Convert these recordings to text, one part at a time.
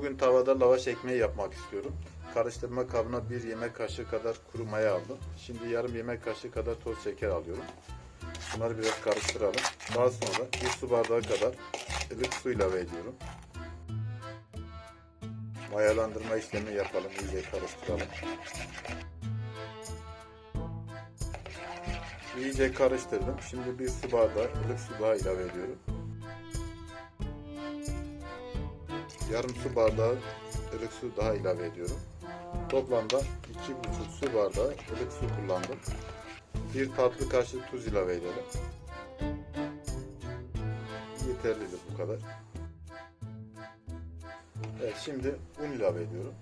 Bugün tavada lavaş ekmeği yapmak istiyorum. Karıştırma kabına bir yemek kaşığı kadar kuru maya aldım. Şimdi yarım yemek kaşığı kadar toz şeker alıyorum. Bunları biraz karıştıralım. Daha sonra bir su bardağı kadar ılık su ilave ediyorum. Mayalandırma işlemi yapalım. iyice karıştıralım. İyice karıştırdım. Şimdi bir su bardağı ılık su daha ilave ediyorum. Yarım su bardağı ılık su daha ilave ediyorum. Toplamda 2,5 su bardağı ılık su kullandım. Bir tatlı kaşığı tuz ilave edelim. Yeterlidir bu kadar. Evet şimdi un ilave ediyorum.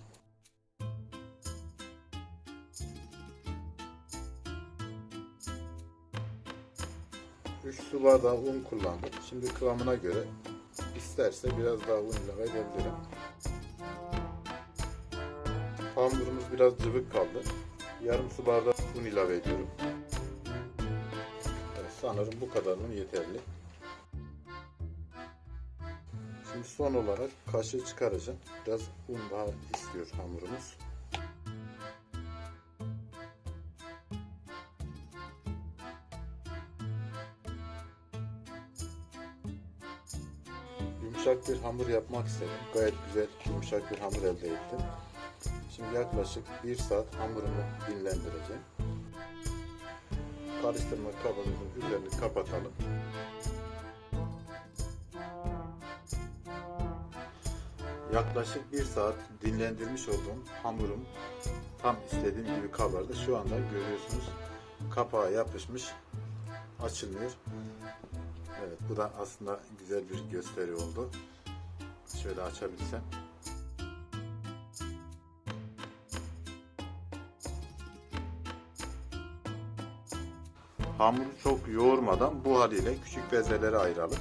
Üç su bardağı un kullandım. Şimdi kıvamına göre isterse biraz daha un ilave edebilirim. Hamurumuz biraz cıvık kaldı. Yarım su bardağı un ilave ediyorum. Evet, sanırım bu kadar un yeterli. Şimdi son olarak kaşığı çıkaracağım. Biraz un daha istiyor hamurumuz. Yumuşak bir hamur yapmak istedim. Gayet güzel yumuşak bir hamur elde ettim. Şimdi yaklaşık bir saat hamurumu dinlendireceğim. Karıştırma kabımızın üzerini kapatalım. Yaklaşık bir saat dinlendirmiş olduğum hamurum tam istediğim gibi kabardı. Şu anda görüyorsunuz kapağı yapışmış açılmıyor. Evet bu da aslında güzel bir gösteri oldu. Şöyle açabilsem. Hamuru çok yoğurmadan bu haliyle küçük bezelere ayıralım.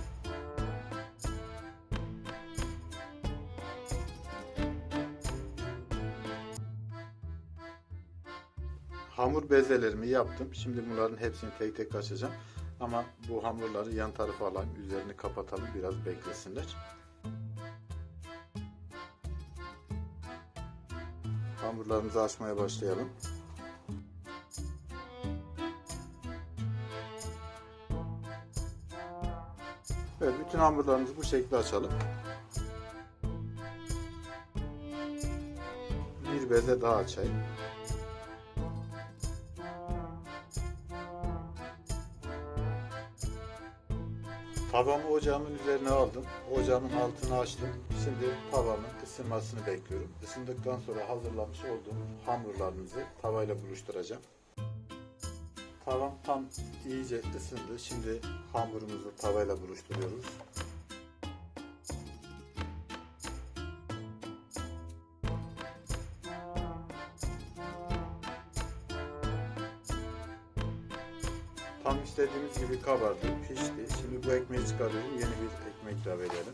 Hamur bezelerimi yaptım. Şimdi bunların hepsini tek tek açacağım. Ama bu hamurları yan tarafa alalım. Üzerini kapatalım. Biraz beklesinler. Hamurlarımızı açmaya başlayalım. Evet, bütün hamurlarımızı bu şekilde açalım. Bir beze daha açayım. Tavamı ocağımın üzerine aldım. Ocağımın altını açtım. Şimdi tavamın ısınmasını bekliyorum. Isındıktan sonra hazırlamış olduğum hamurlarımızı tavayla buluşturacağım. Tavam tam iyice ısındı. Şimdi hamurumuzu tavayla buluşturuyoruz. Tam istediğimiz gibi kabardı, pişti. Şimdi bu ekmeği çıkarıyorum. Yeni bir ekmek ilave edelim.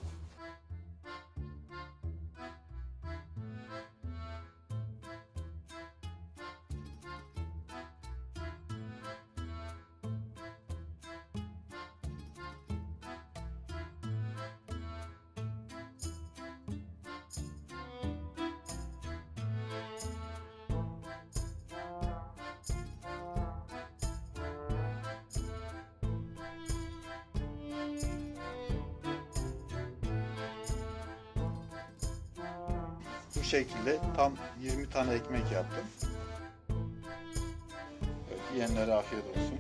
Bu şekilde tam 20 tane ekmek yaptım. Evet, yiyenlere afiyet olsun.